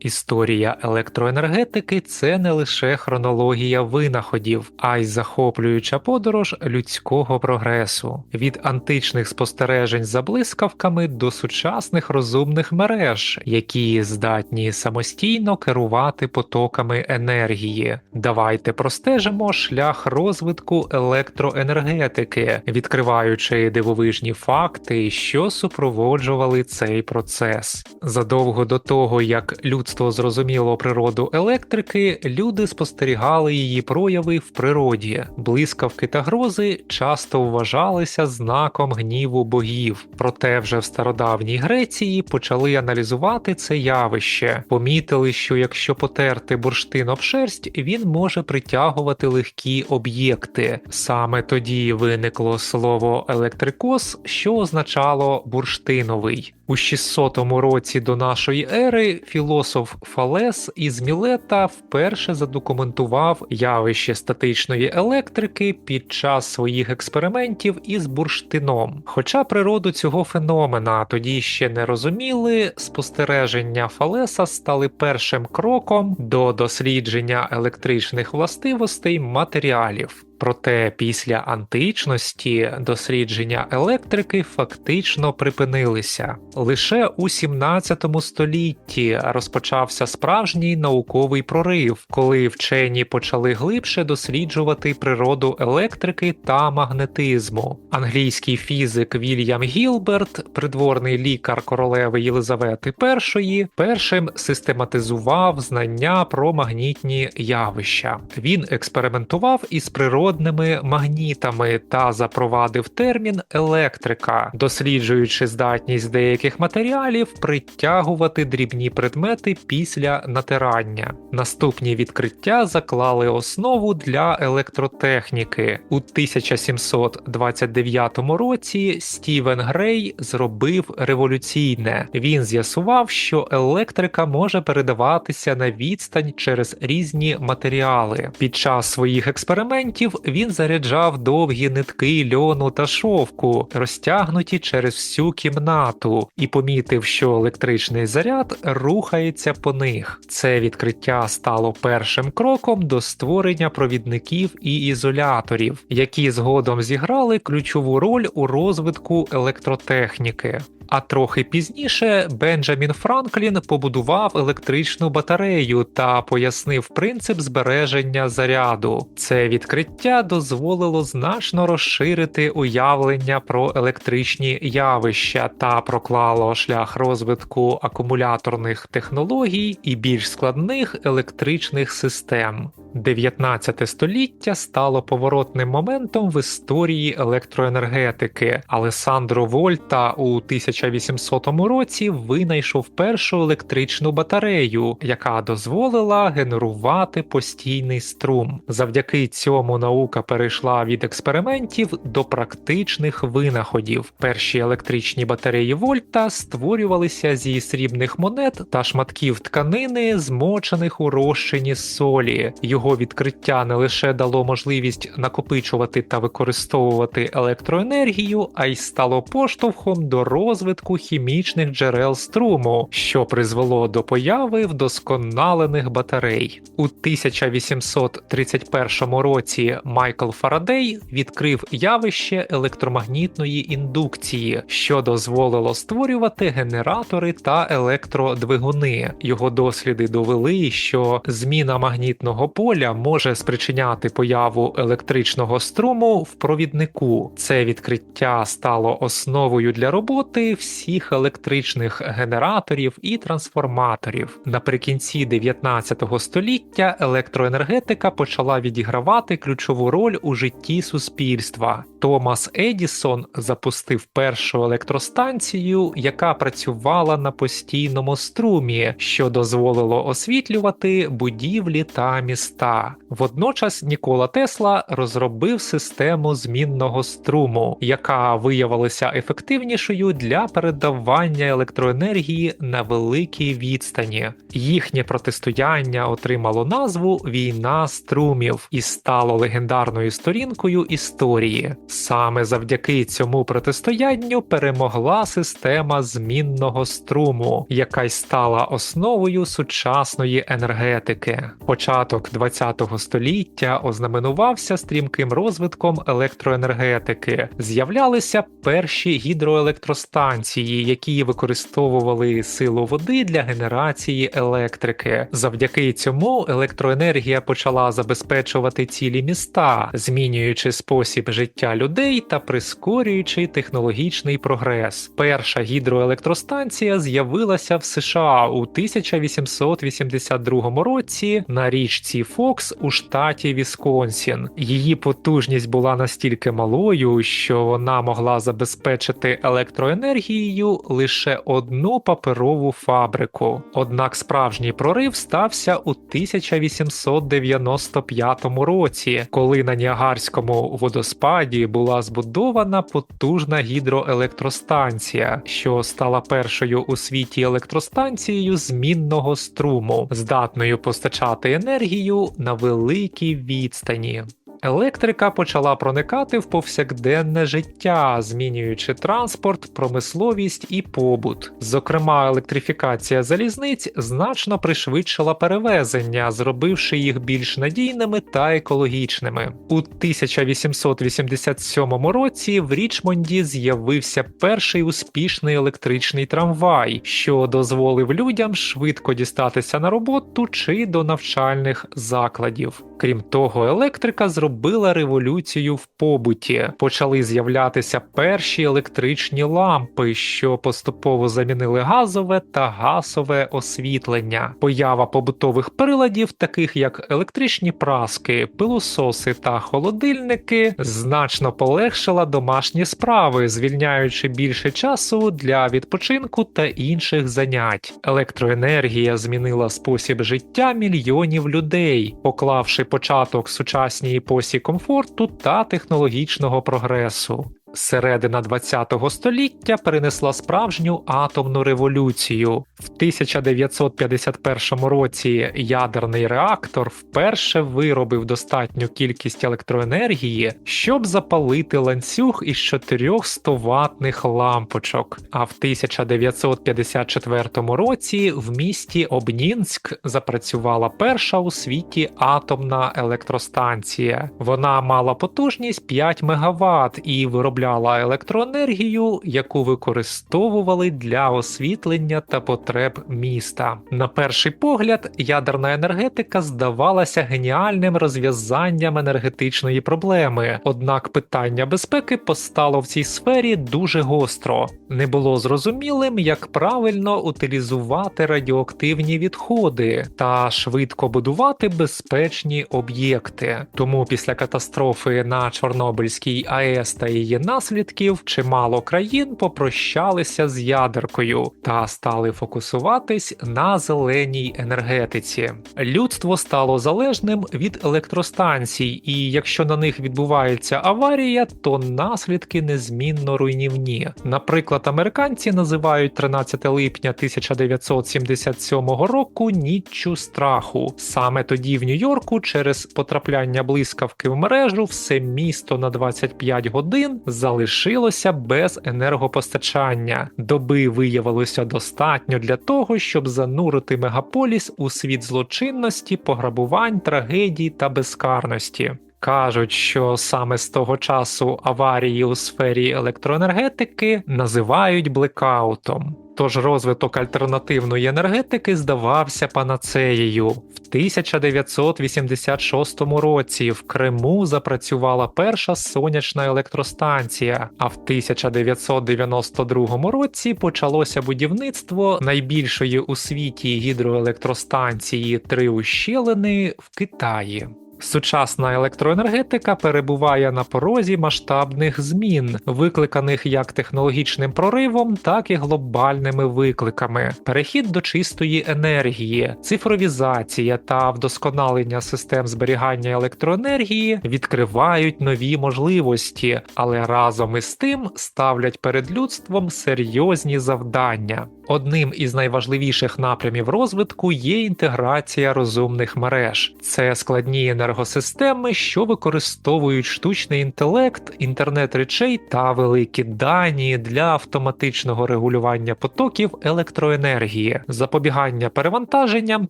Історія електроенергетики це не лише хронологія винаходів, а й захоплююча подорож людського прогресу від античних спостережень за блискавками до сучасних розумних мереж, які здатні самостійно керувати потоками енергії. Давайте простежимо шлях розвитку електроенергетики, відкриваючи дивовижні факти, що супроводжували цей процес. Задовго до того, як людство зрозуміло природу електрики, люди спостерігали її прояви в природі. Блискавки та грози часто вважалися знаком гніву богів. Проте вже в стародавній Греції почали аналізувати це явище, помітили, що якщо потерти бурштин об шерсть, він може притягувати легкі об'єкти. Саме тоді виникло слово електрикос, що означало бурштиновий. У 600 році до нашої ери філософ Фалес із Мілета вперше задокументував явище статичної електрики під час своїх експериментів із бурштином. Хоча природу цього феномена тоді ще не розуміли, спостереження Фалеса стали першим кроком до дослідження електричних властивостей матеріалів. Проте після античності дослідження електрики фактично припинилися. Лише у 17 столітті розпочався справжній науковий прорив, коли вчені почали глибше досліджувати природу електрики та магнетизму. Англійський фізик Вільям Гілберт, придворний лікар королеви Єлизавети І, першим систематизував знання про магнітні явища. Він експериментував із природою природними магнітами та запровадив термін електрика, досліджуючи здатність деяких матеріалів притягувати дрібні предмети після натирання. Наступні відкриття заклали основу для електротехніки. У 1729 році Стівен Грей зробив революційне. Він з'ясував, що електрика може передаватися на відстань через різні матеріали. Під час своїх експериментів він заряджав довгі нитки льону та шовку, розтягнуті через всю кімнату, і помітив, що електричний заряд рухається по них. Це відкриття стало першим кроком до створення провідників і ізоляторів, які згодом зіграли ключову роль у розвитку електротехніки. А трохи пізніше Бенджамін Франклін побудував електричну батарею та пояснив принцип збереження заряду. Це відкриття дозволило значно розширити уявлення про електричні явища та проклало шлях розвитку акумуляторних технологій і більш складних електричних систем. 19 століття стало поворотним моментом в історії електроенергетики. Алесандро Вольта у 1800 році винайшов першу електричну батарею, яка дозволила генерувати постійний струм. Завдяки цьому наука перейшла від експериментів до практичних винаходів. Перші електричні батареї Вольта створювалися зі срібних монет та шматків тканини, змочених у розчині солі. Його відкриття не лише дало можливість накопичувати та використовувати електроенергію, а й стало поштовхом до розвитку хімічних джерел струму, що призвело до появи вдосконалених батарей. У 1831 році Майкл Фарадей відкрив явище електромагнітної індукції, що дозволило створювати генератори та електродвигуни. Його досліди довели, що зміна магнітного поля може спричиняти появу електричного струму в провіднику. Це відкриття стало основою для роботи всіх електричних генераторів і трансформаторів. Наприкінці 19 століття електроенергетика почала відігравати ключову роль у житті суспільства. Томас Едісон запустив першу електростанцію, яка працювала на постійному струмі, що дозволило освітлювати будівлі та міста міста. Водночас Нікола Тесла розробив систему змінного струму, яка виявилася ефективнішою для передавання електроенергії на великій відстані. Їхнє протистояння отримало назву Війна струмів і стало легендарною сторінкою історії. Саме завдяки цьому протистоянню перемогла система змінного струму, яка й стала основою сучасної енергетики. Початок ХХ століття ознаменувався стрімким розвитком електроенергетики. З'являлися перші гідроелектростанції, які використовували силу води для генерації електрики. Завдяки цьому електроенергія почала забезпечувати цілі міста, змінюючи спосіб життя людей та прискорюючи технологічний прогрес. Перша гідроелектростанція з'явилася в США у 1882 році на річці Фокс у штаті Вісконсін. Її потужність була настільки малою, що вона могла забезпечити електроенергією лише одну паперову фабрику. Однак справжній прорив стався у 1895 році, коли на Ніагарському водоспаді була збудована потужна гідроелектростанція, що стала першою у світі електростанцією змінного струму, здатною постачати енергію на великій відстані. Електрика почала проникати в повсякденне життя, змінюючи транспорт, промисловість і побут. Зокрема, електрифікація залізниць значно пришвидшила перевезення, зробивши їх більш надійними та екологічними. У 1887 році в Річмонді з'явився перший успішний електричний трамвай, що дозволив людям швидко дістатися на роботу чи до навчальних закладів. Крім того, електрика зробила революцію в побуті. Почали з'являтися перші електричні лампи, що поступово замінили газове та газове освітлення. Поява побутових приладів, таких як електричні праски, пилососи та холодильники, значно полегшила домашні справи, звільняючи більше часу для відпочинку та інших занять. Електроенергія змінила спосіб життя мільйонів людей, поклавши початок сучасній епосі комфорту та технологічного прогресу. Середина ХХ століття перенесла справжню атомну революцію. В 1951 році ядерний реактор вперше виробив достатню кількість електроенергії, щоб запалити ланцюг із 400 ватних лампочок. А в 1954 році в місті Обнінськ запрацювала перша у світі атомна електростанція. Вона мала потужність 5 МВт і виробляла електроенергію, яку використовували для освітлення та потреб міста. На перший погляд, ядерна енергетика здавалася геніальним розв'язанням енергетичної проблеми. Однак питання безпеки постало в цій сфері дуже гостро. Не було зрозумілим, як правильно утилізувати радіоактивні відходи та швидко будувати безпечні об'єкти. Тому після катастрофи на Чорнобильській АЕС та її наслідків чимало країн попрощалися з ядеркою та стали фокусуватись на зеленій енергетиці. Людство стало залежним від електростанцій, і якщо на них відбувається аварія, то наслідки незмінно руйнівні. Наприклад, американці називають 13 липня 1977 року ніччю страху. Саме тоді в Нью-Йорку через потрапляння блискавки в мережу все місто на 25 годин залишилося без енергопостачання. Доби виявилося достатньо для того, щоб занурити мегаполіс у світ злочинності, пограбувань, трагедій та безкарності. Кажуть, що саме з того часу аварії у сфері електроенергетики називають блекаутом. Тож розвиток альтернативної енергетики здавався панацеєю. В 1986 році в Криму запрацювала перша сонячна електростанція, а в 1992 році почалося будівництво найбільшої у світі гідроелектростанції Три ущелини в Китаї. Сучасна електроенергетика перебуває на порозі масштабних змін, викликаних як технологічним проривом, так і глобальними викликами. Перехід до чистої енергії, цифровізація та вдосконалення систем зберігання електроенергії відкривають нові можливості, але разом із тим ставлять перед людством серйозні завдання. Одним із найважливіших напрямів розвитку є інтеграція розумних мереж. Це складні енергосистеми, що використовують штучний інтелект, інтернет речей та великі дані для автоматичного регулювання потоків електроенергії, запобігання перевантаженням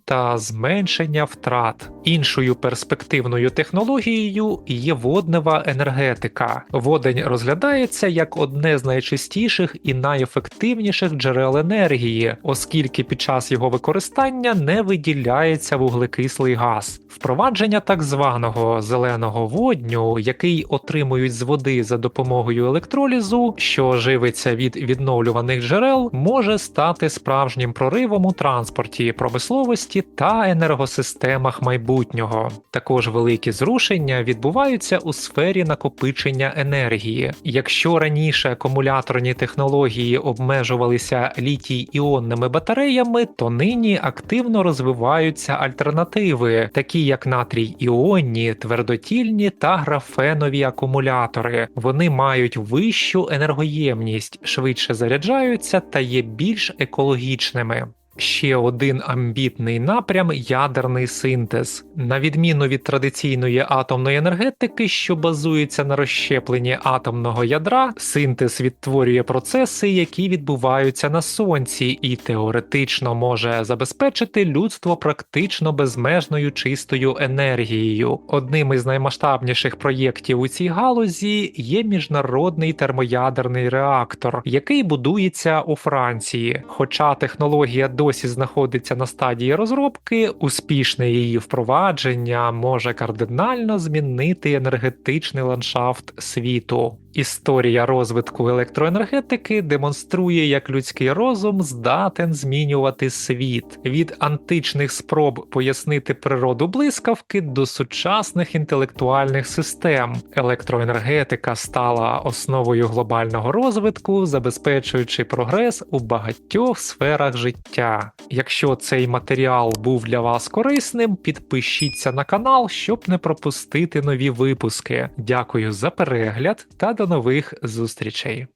та зменшення втрат. Іншою перспективною технологією є воднева енергетика. Водень розглядається як одне з найчистіших і найефективніших джерел енергії, оскільки під час його використання не виділяється вуглекислий газ. Впровадження так званого зеленого водню, який отримують з води за допомогою електролізу, що живиться від відновлюваних джерел, може стати справжнім проривом у транспорті, промисловості та енергосистемах майбутнього. Також великі зрушення відбуваються у сфері накопичення енергії. Якщо раніше акумуляторні технології обмежувалися літій-іонними батареями, то нині активно розвиваються альтернативи, такі як натрій іонні, твердотільні та графенові акумулятори. Вони мають вищу енергоємність, швидше заряджаються та є більш екологічними. Ще один амбітний напрям ядерний синтез. На відміну від традиційної атомної енергетики, що базується на розщепленні атомного ядра, синтез відтворює процеси, які відбуваються на сонці, і теоретично може забезпечити людство практично безмежною чистою енергією. Одним із наймасштабніших проєктів у цій галузі є міжнародний термоядерний реактор, який будується у Франції. Хоча технологія досі знаходиться на стадії розробки, успішне її впровадження може кардинально змінити енергетичний ландшафт світу. Історія розвитку електроенергетики демонструє, як людський розум здатен змінювати світ від античних спроб пояснити природу блискавки до сучасних інтелектуальних систем. Електроенергетика стала основою глобального розвитку, забезпечуючи прогрес у багатьох сферах життя. Якщо цей матеріал був для вас корисним, підпишіться на канал, щоб не пропустити нові випуски. Дякую за перегляд та нових зустрічей.